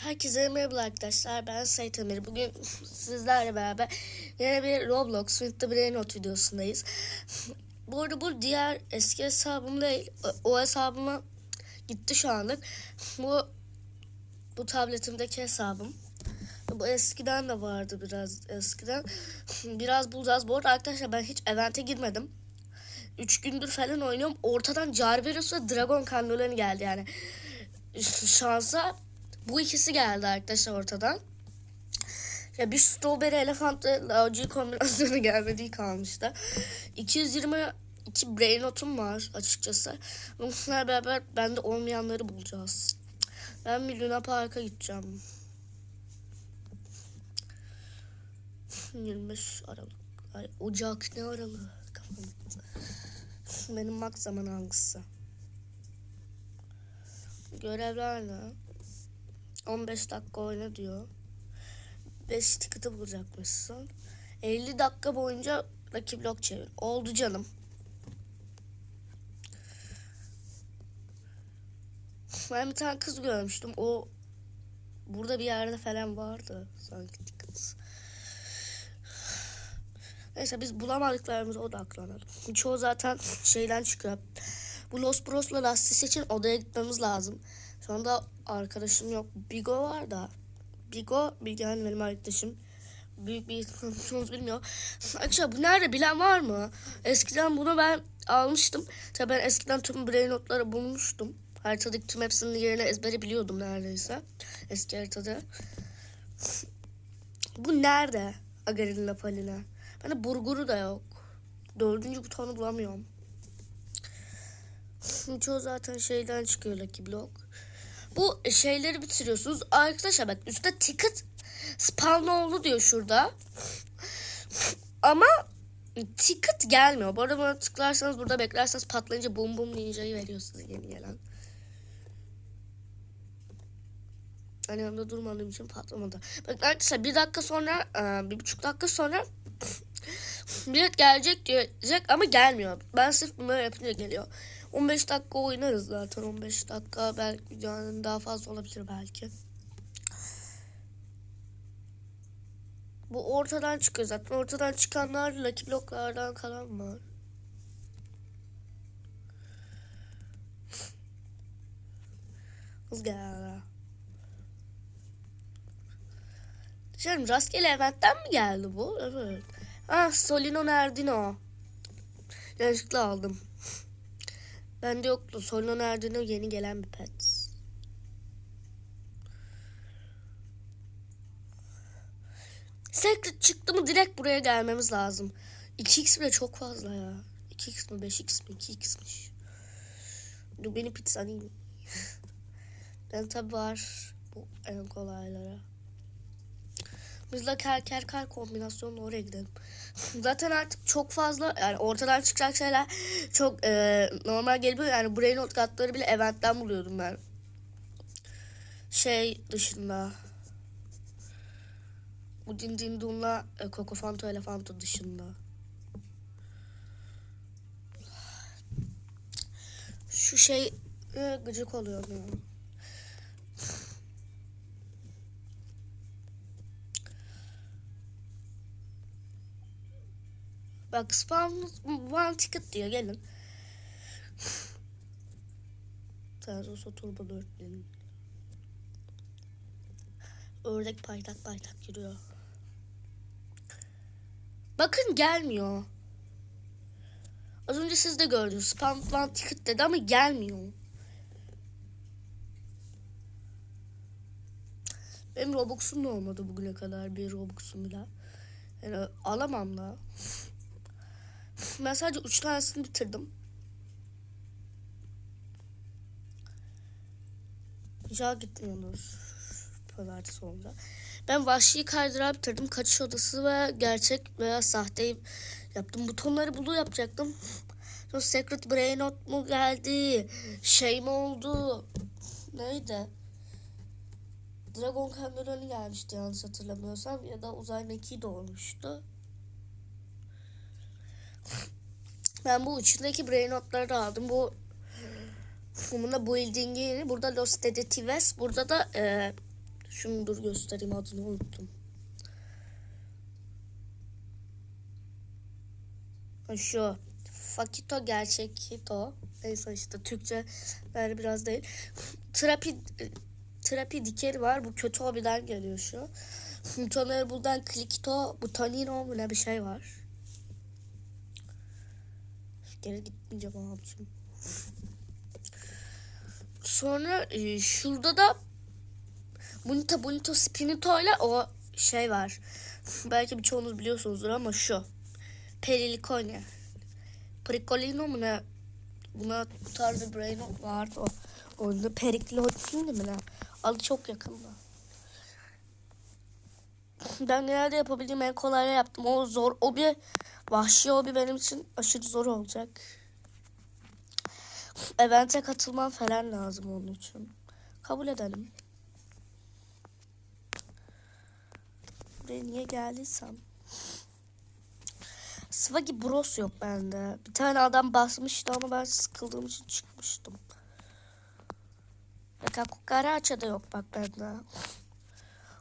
Herkese merhaba arkadaşlar. Ben Sait Emir. Bugün sizlerle beraber yine bir Roblox With the Brain Not videosundayız. Bu arada bu diğer eski hesabım değil. O, hesabıma gitti şu anlık. Bu bu tabletimdeki hesabım. Bu eskiden de vardı biraz eskiden. Biraz bulacağız. Bu arada arkadaşlar ben hiç event'e girmedim. 3 gündür falan oynuyorum. Ortadan Jarberus ve Dragon Kandolen geldi yani. Şansa bu ikisi geldi arkadaşlar ortadan. Ya bir strawberry elefant ve LG kombinasyonu gelmediği kalmıştı. 222 brain notum var açıkçası. Bunlarla beraber bende olmayanları bulacağız. Ben bir Luna Park'a gideceğim. 25 Aralık. Ay, Ocak ne gitti. Benim max zaman hangisi? Görevler ne? 15 dakika oyna diyor. 5 ticket'ı bulacakmışsın. 50 dakika boyunca rakip blok çevir. Oldu canım. Ben bir tane kız görmüştüm. O burada bir yerde falan vardı sanki ticket. Neyse biz bulamadıklarımıza odaklanalım. Çoğu zaten şeyden çıkıyor. Bu Los Bros'la lastik için odaya gitmemiz lazım. Şu anda arkadaşım yok. Bigo var da. Bigo, Bilgehan benim arkadaşım. Büyük bir çoğunuz bilmiyor. Arkadaşlar bu nerede bilen var mı? Eskiden bunu ben almıştım. Tabii ben eskiden tüm brain notları bulmuştum. Haritadaki tüm hepsinin yerini ezbere biliyordum neredeyse. Eski haritada. Bu nerede? Agarin Lapalina. Bende burguru da yok. Dördüncü butonu bulamıyorum. Çoğu zaten şeyden çıkıyor Lucky Block. Bu şeyleri bitiriyorsunuz. Arkadaşlar bak üstte ticket spawn oldu diyor şurada. Ama ticket gelmiyor. Bu arada buna tıklarsanız burada beklerseniz patlayınca bum bum ninja'yı veriyor size yeni gelen. Hani yanımda durmadığım için patlamadı. Bak arkadaşlar bir dakika sonra, bir buçuk dakika sonra bilet gelecek diyecek ama gelmiyor. Ben sırf bunları yapınca geliyor. 15 dakika oynarız zaten. 15 dakika belki yani daha fazla olabilir belki. Bu ortadan çıkıyor zaten. Ortadan çıkanlar Lucky Block'lardan kalan var. Geldi. Canım rastgele eventten mi geldi bu? Evet. Ah Solino Nerdino. Yanlışlıkla aldım. Bende yoktu. Solino Nerdino yeni gelen bir pet. Secret çıktı mı direkt buraya gelmemiz lazım. 2x bile çok fazla ya. 2x mi 5x mi 2x'miş. Dur beni pizza değil mi? ben tabi var bu en kolaylara. Biz de kerker kar kombinasyonla oraya gidelim. Zaten artık çok fazla yani ortadan çıkacak şeyler çok e, normal geliyor. Yani brain not katları bile eventten buluyordum ben. Şey dışında. Bu din din dunla e, Coco Fanto Elefanto dışında. Şu şey e, gıcık oluyor. Yani. Bak spam one ticket diyor gelin. Trabzonspor Turbo 4000. Ördek paytak paytak yürüyor. Bakın gelmiyor. Az önce siz de gördünüz. Spam one ticket dedi ama gelmiyor. Benim Robux'um da olmadı bugüne kadar bir Robux'um bile. Yani alamam da. Ben sadece üç tanesini bitirdim. Ya gitmiyoruz. Pazartesi olunca. Ben vahşi kaydırağı bitirdim. Kaçış odası ve gerçek veya sahte yaptım. Butonları bulu yapacaktım. Sonra Secret Brain Not mu geldi? Şey mi oldu? Neydi? Dragon Cameron'u gelmişti yanlış hatırlamıyorsam. Ya da Uzay Mekiği de olmuştu. Ben bu uçundaki brain notları aldım. Bu bunda building'i, burada Los Detectives, burada da e, Şunu dur göstereyim adını unuttum. Şu Fakito gerçek Hito. Neyse işte Türkçe yani biraz değil. Terapi terapi dikeri var. Bu kötü hobiden geliyor şu. Mutanır buradan Klikito, Butanino mu ne bir şey var. Geri gitmeyeceğim abicim. Sonra e, şurada da Bonito Bonito Spinito ile o şey var. Belki birçoğunuz biliyorsunuzdur ama şu. Perilicone. Pericolino mu ne? Buna bu tarz bir brain vardı o. Oyunda Periclino değil mi ne? Adı çok yakında. Ben genelde yapabildiğim en kolayı yaptım. O zor. O bir vahşi hobi benim için aşırı zor olacak. Event'e katılmam falan lazım onun için. Kabul edelim. Buraya niye geldiysem. Swaggy Bros yok bende. Bir tane adam basmıştı ama ben sıkıldığım için çıkmıştım. Ve Kukaraça da yok bak bende.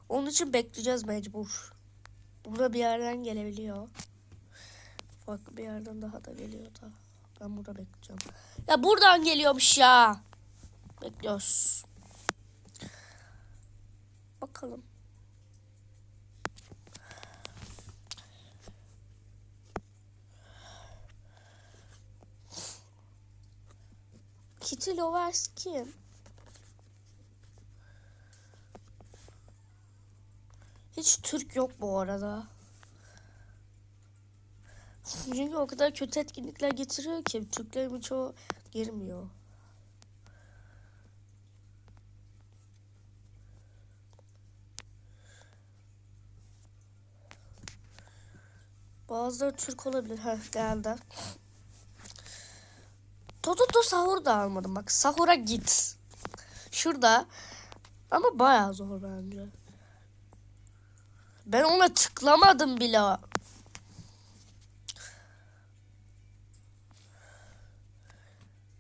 Onun için bekleyeceğiz mecbur. Burada bir yerden gelebiliyor. Farklı bir yerden daha da geliyor da. Ben burada bekleyeceğim. Ya buradan geliyormuş ya. Bekliyoruz. Bakalım. Kitty Lovers kim? Hiç Türk yok bu arada. Çünkü o kadar kötü etkinlikler getiriyor ki Türklerin çoğu girmiyor. Bazıları Türk olabilir. Heh geldi. Tototo sahur da almadım. Bak sahura git. Şurada. Ama bayağı zor bence. Ben ona tıklamadım bile.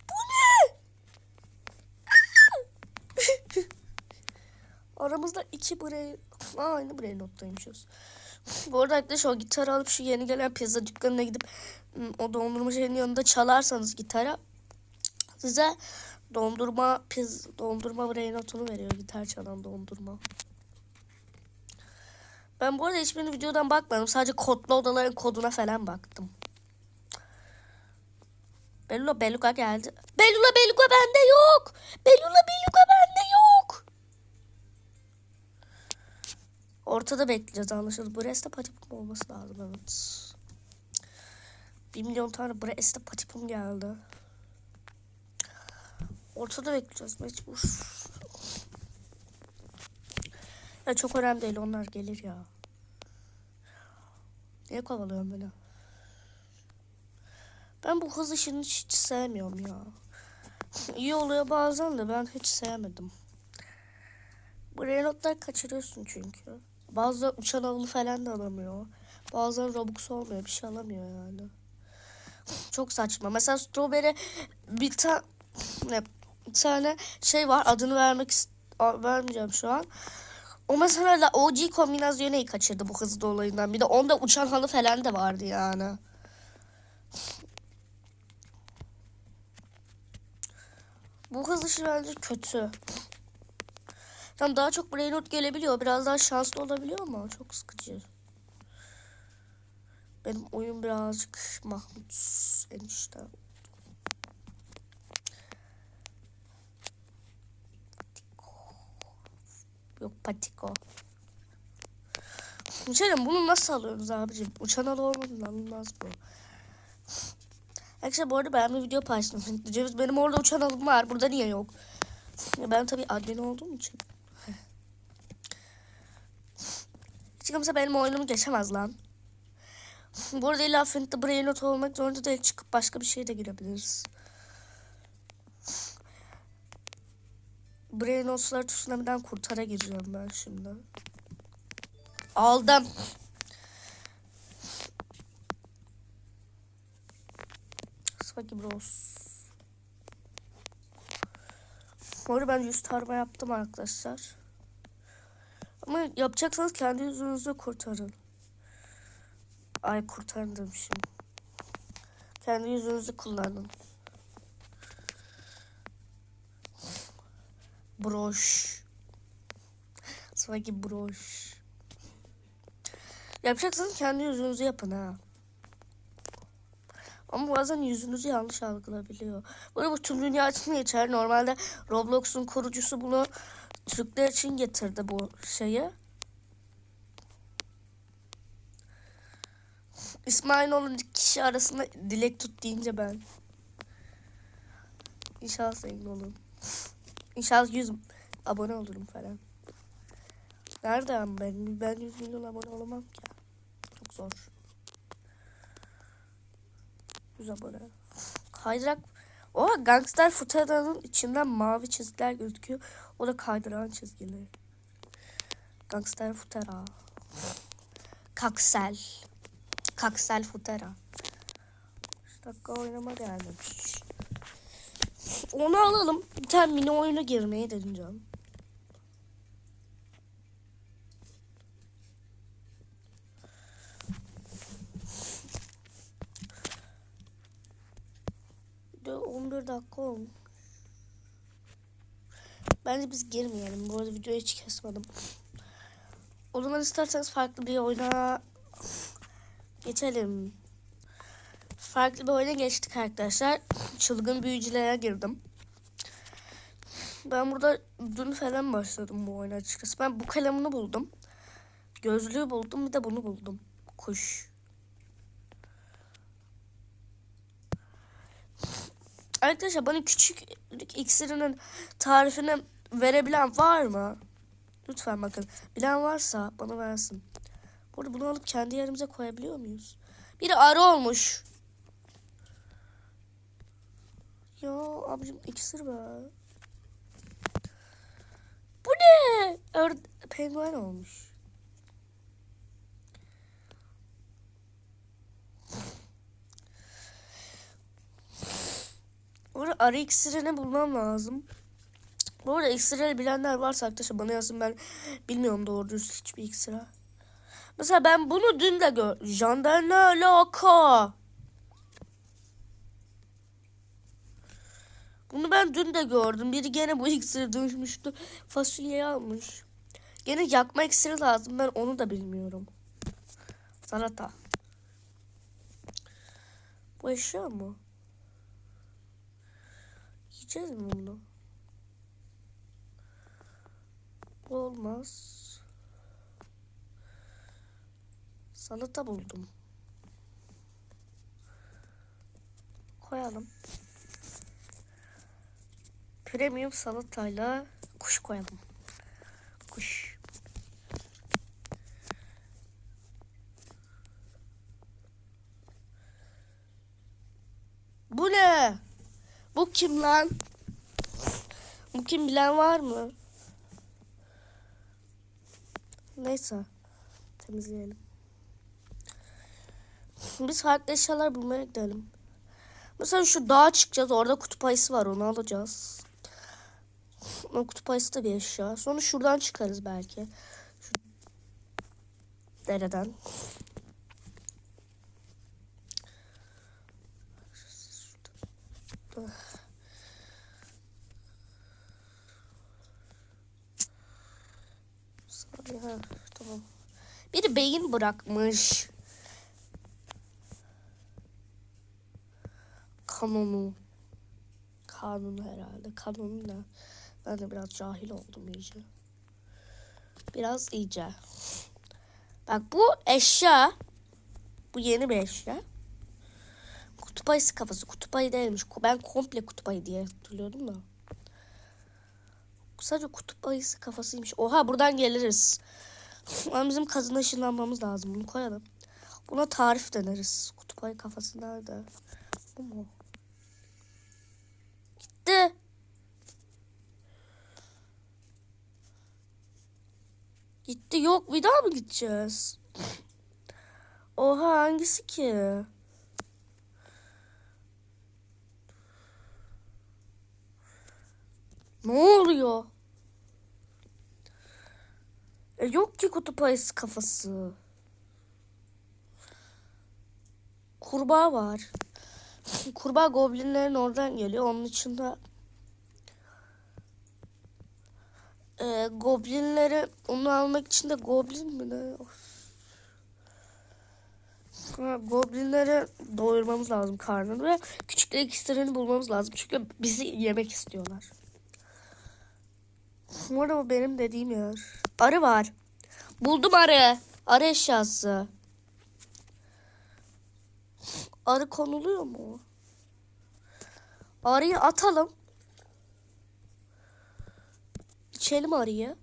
Bu ne? Aramızda iki brain... Aa, aynı brain nottaymışız. Bu arada arkadaşlar o gitarı alıp şu yeni gelen pizza dükkanına gidip ım, o dondurma şeyinin yanında çalarsanız gitara size dondurma piz dondurma brain notunu veriyor gitar çalan dondurma. Ben bu arada hiçbir videodan bakmadım. Sadece kodlu odaların koduna falan baktım. Belula Beluga geldi. Belula Beluga bende yok. Belula Beluga bende yok. Ortada bekleyeceğiz anlaşıldı. Brest'te patipum olması lazım evet. Bir milyon tane Brest'te patipum geldi. Ortada bekleyeceğiz mecbur. Ya çok önemli değil onlar gelir ya. Niye kovalıyorsun beni? Ben bu hız işini hiç sevmiyorum ya. İyi oluyor bazen de ben hiç sevmedim. Bu Renault'lar kaçırıyorsun çünkü. Bazı uçan avlu falan da alamıyor. Bazen Robux olmuyor bir şey alamıyor yani. Çok saçma. Mesela Strawberry bir tane bir tane şey var adını vermek vermeyeceğim şu an. O mesela la- OG kombinasyonu kaçırdı bu hızlı olayından. Bir de onda uçan halı falan da vardı yani. Bu hız işi bence kötü. Tam daha çok brain rot gelebiliyor. Biraz daha şanslı olabiliyor ama çok sıkıcı. Benim oyun birazcık Mahmut enişte. Yok patiko. Canım bunu nasıl alıyoruz abicim? Uçan alı olmadan alınmaz bu. Arkadaşlar bu arada ben bir video paylaştım. Ceviz benim orada uçan alım var. Burada niye yok? Ya ben tabii admin olduğum için. Hiç kimse benim oyunumu geçemez lan. Bu arada illa Flint'te brain not olmak zorunda değil. Çıkıp başka bir şeye de girebiliriz. Brain notlar tsunami'den kurtara gireceğim ben şimdi. Aldım. Swaggy Bros. Arada ben yüz tarama yaptım arkadaşlar. Ama yapacaksanız kendi yüzünüzü kurtarın. Ay kurtarın demişim. Kendi yüzünüzü kullanın. Broş. Sanki broş. Yapacaksanız kendi yüzünüzü yapın ha. Ama bazen yüzünüzü yanlış algılabiliyor. Böyle bu tüm dünya için geçer. Normalde Roblox'un kurucusu bunu Türkler için getirdi bu şeyi. İsmailoğlu kişi arasında dilek tut deyince ben. İnşallah zengin olurum. İnşallah 100 abone olurum falan. Nereden ben? Ben 100 milyon abone olamam ki. Çok zor. 100 abone. Kaydırak. O Gangster Futara'nın içinden mavi çizgiler gözüküyor. O da kaydıran çizgiler. Gangster Futara. Kaksel. Kaksel Futara. 5 dakika oynama gelmemiş. Onu alalım. Bir tane mini oyuna girmeye deneyeceğim. De 11 dakika olmuş. Bence biz girmeyelim. Bu arada videoyu hiç kesmedim. O zaman isterseniz farklı bir oyuna geçelim. Farklı bir oyuna geçtik arkadaşlar. Çılgın büyücülere girdim. Ben burada dün falan başladım bu oyuna açıkçası. Ben bu kalemini buldum. Gözlüğü buldum bir de bunu buldum. Kuş. Arkadaşlar bana küçük iksirinin tarifini verebilen var mı? Lütfen bakın. Bilen varsa bana versin. Burada bunu alıp kendi yerimize koyabiliyor muyuz? Biri arı olmuş. Ya abicim iksir be. Bu ne? Ör penguen olmuş. Orada arı iksirini bulmam lazım. Bu arada iksirleri bilenler varsa arkadaşlar bana yazın ben bilmiyorum doğru düz hiçbir iksire. Mesela ben bunu dün de gör. Jandarma alaka. Ben dün de gördüm. Biri gene bu iksiri dönüşmüştü. Fasulyeyi almış. Gene yakma iksiri lazım. Ben onu da bilmiyorum. Salata. Bu eşya mı? Yiyeceğiz mi bunu? Bu olmaz. Salata buldum. Koyalım. Premium salatayla kuş koyalım. Kuş. Bu ne? Bu kim lan? Bu kim bilen var mı? Neyse. Temizleyelim. Biz farklı eşyalar bulmaya gidelim. Mesela şu dağa çıkacağız. Orada kutup ayısı var. Onu alacağız. Kutup ayısı da bir eşya. Sonra şuradan çıkarız belki. Şu dereden. Ha, tamam. Biri beyin bırakmış. Kanonu. Kanunu herhalde. Kanunu ne? Ben de biraz cahil oldum iyice. Biraz iyice. Bak bu eşya. Bu yeni bir eşya. Kutup ayısı kafası. Kutup ayı değilmiş. Ben komple kutup ayı diye hatırlıyordum da. Sadece kutup ayısı kafasıymış. Oha buradan geliriz. Ama bizim kazına ışınlanmamız lazım. Bunu koyalım. Buna tarif deneriz. Kutup ayı kafası nerede? Bu mu? Gitti. Gitti yok bir daha mı gideceğiz? Oha hangisi ki? Ne oluyor? E, yok ki kutup ayısı kafası. Kurbağa var. Kurbağa goblinlerin oradan geliyor. Onun içinde e, goblinleri onu almak için de goblin mi ne? Goblinleri doyurmamız lazım karnını ve küçük iksirini bulmamız lazım. Çünkü bizi yemek istiyorlar. Orada o benim dediğim yer. Arı var. Buldum arı. Arı eşyası. Arı konuluyor mu? Arıyı atalım. İçelim arıyı.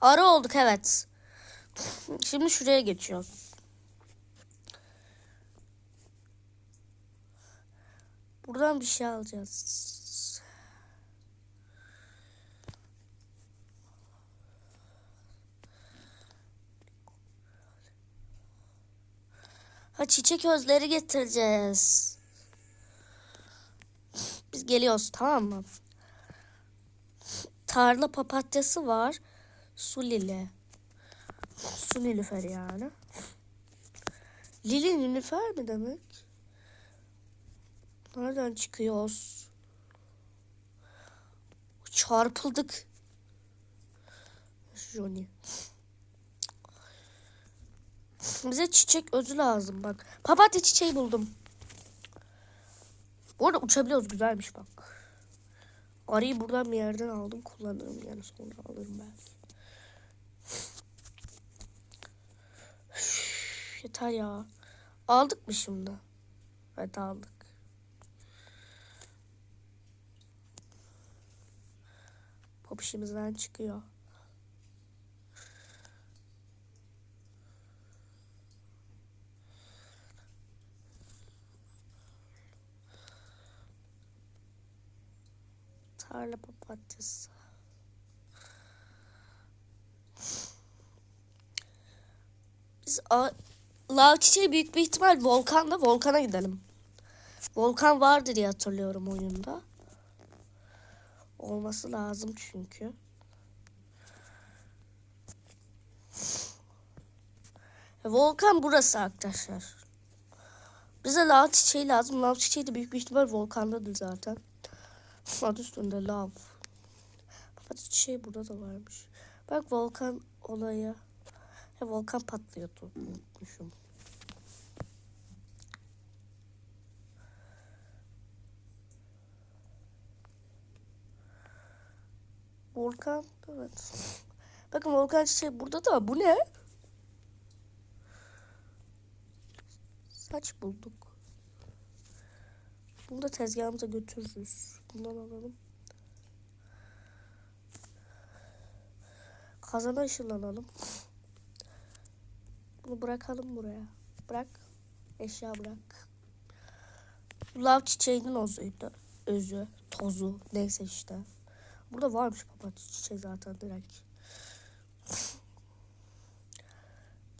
Arı olduk evet. Şimdi şuraya geçiyoruz. Buradan bir şey alacağız. Ha çiçek özleri getireceğiz. Biz geliyoruz tamam mı? Tarla papatyası var. Su lili. Su nilüfer yani. Lili nilüfer mi demek? Nereden çıkıyoruz? Çarpıldık. Johnny. Bize çiçek özü lazım bak. Papatya çiçeği buldum. Bu arada uçabiliyoruz güzelmiş bak. Arıyı buradan bir yerden aldım kullanırım yani sonra alırım belki. Yeter ya. Aldık mı şimdi? Evet aldık. Pop işimizden çıkıyor. Tarla papatyası. Biz lav çiçeği büyük bir ihtimal volkanda volkana gidelim. Volkan vardır diye hatırlıyorum oyunda. Olması lazım çünkü. E, Volkan burası arkadaşlar. Bize lav çiçeği lazım. Lav çiçeği de büyük bir ihtimal volkandadır zaten. Adı üstünde lav. Papatya çiçeği burada da varmış. Bak volkan olayı. He, volkan patlıyordu. Unutmuşum. Volkan evet. Bakın volkan çiçeği burada da bu ne? Saç bulduk. Bunu da tezgahımıza götürürüz. Bundan alalım. Kazana ışınlanalım. Bunu bırakalım buraya. Bırak. Eşya bırak. Lav çiçeğinin özüydü. Özü, tozu, neyse işte. Burada varmış papatya çiçeği zaten direkt.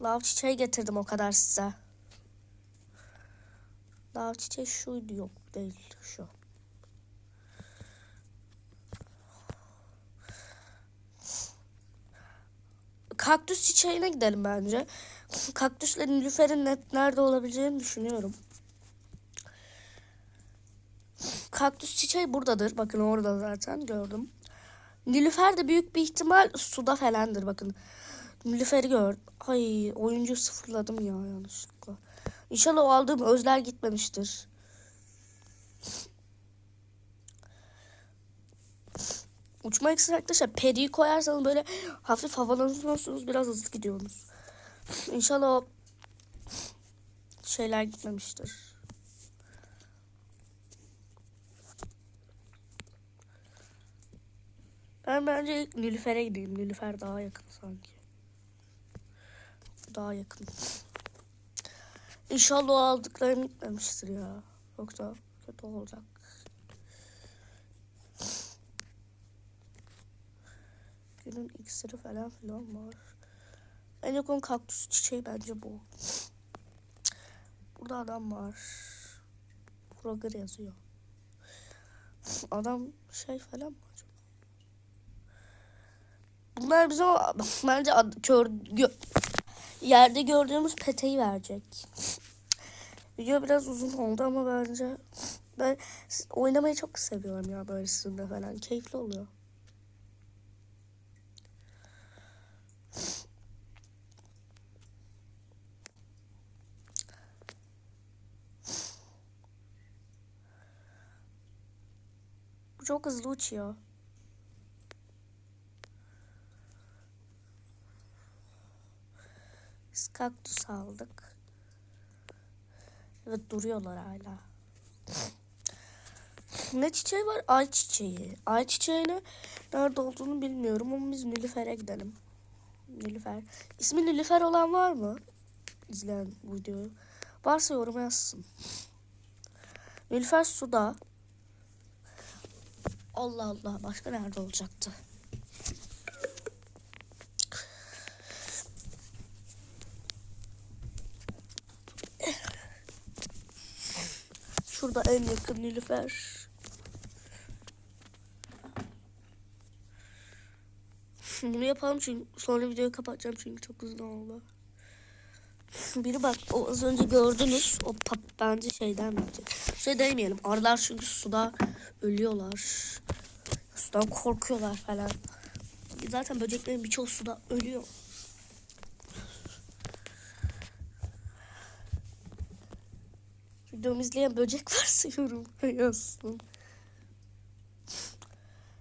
Lav çiçeği getirdim o kadar size. Lav çiçeği şuydu yok değil şu. Kaktüs çiçeğine gidelim bence. Kaktüsle nilüferin nerede olabileceğini düşünüyorum. Kaktüs çiçeği buradadır. Bakın orada zaten gördüm. Nilüfer de büyük bir ihtimal suda falandır bakın. Nilüfer'i gördüm. Ay oyuncu sıfırladım ya yanlışlıkla. İnşallah o aldığım özler gitmemiştir. Uçma iksiri arkadaşlar periyi koyarsanız böyle hafif havalanıyorsunuz biraz hızlı gidiyorsunuz. İnşallah o şeyler gitmemiştir. Ben bence ilk Nilüfer'e gideyim. Nilüfer daha yakın sanki. Daha yakın. İnşallah aldıklarım gitmemiştir ya. Yoksa kötü olacak. Günün iksiri falan filan var. En yakın kaktüs çiçeği bence bu. Burada adam var. Kroger yazıyor. Adam şey falan mı acaba? Bunlar bize o bence ad, kör, gö- yerde gördüğümüz peteği verecek. Video biraz uzun oldu ama bence ben oynamayı çok seviyorum ya böyle sizinle falan. Keyifli oluyor. Çok hızlı uçuyor. Biz kaktüs aldık. Evet duruyorlar hala. Ne çiçeği var? Ay çiçeği. Ay çiçeğini nerede olduğunu bilmiyorum ama biz Nilüfer'e gidelim. Nilüfer. İsmi Nilüfer olan var mı? İzleyen videoyu. Varsa yorum yazsın. Nilüfer suda. Allah Allah. Başka nerede olacaktı? Şurada en yakın Nilüfer. Bunu yapalım çünkü sonra videoyu kapatacağım çünkü çok uzun oldu. Biri bak o az önce gördünüz o pap bence şeyden bence. Şey demeyelim arılar çünkü suda ölüyorlar. Sudan korkuyorlar falan. Zaten böceklerin birçoğu suda ölüyor. Videomu izleyen böcek varsa yorum yazsın.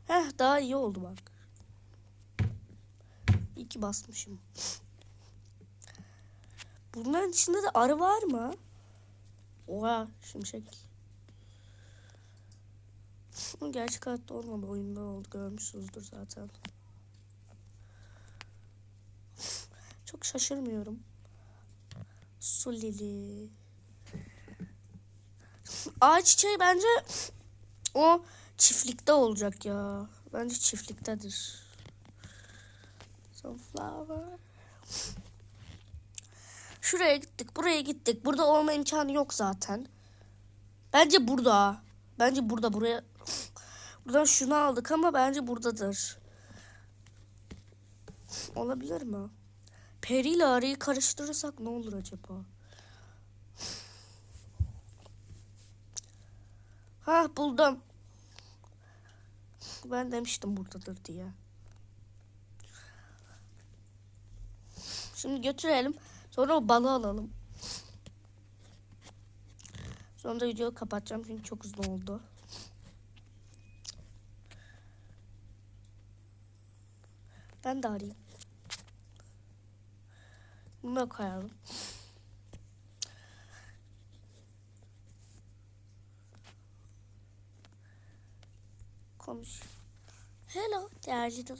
Heh daha iyi oldu bak. İyi ki basmışım. Bunların içinde de arı var mı? Oha şimşek. Bu Gerçek hayatta olmadı oyunda oldu görmüşsünüzdür zaten. Çok şaşırmıyorum. Su lili. Ağaç çiçeği bence o çiftlikte olacak ya. Bence çiftliktedir. Sunflower. Şuraya gittik, buraya gittik. Burada olma imkanı yok zaten. Bence burada. Bence burada buraya. Buradan şunu aldık ama bence buradadır. Olabilir mi? Peri ile arıyı karıştırırsak ne olur acaba? Ha buldum. Ben demiştim buradadır diye. Şimdi götürelim. Sonra o balığı alalım. Sonra da videoyu kapatacağım çünkü çok uzun oldu. Ben de arayayım. Bunu koyalım. Konuş. Hello değerli dolu.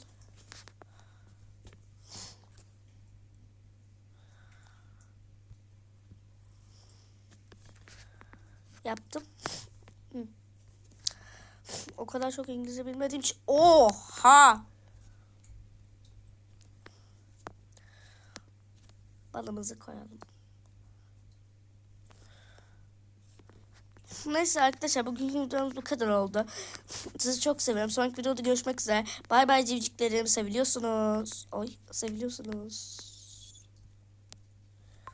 Yaptım. Hı. O kadar çok İngilizce bilmediğim için. Oha! Balımızı koyalım. Neyse arkadaşlar bugünkü videomuz bu kadar oldu. Sizi çok seviyorum. Sonraki videoda görüşmek üzere. Bay bay civciklerim. Seviliyorsunuz. Oy seviliyorsunuz.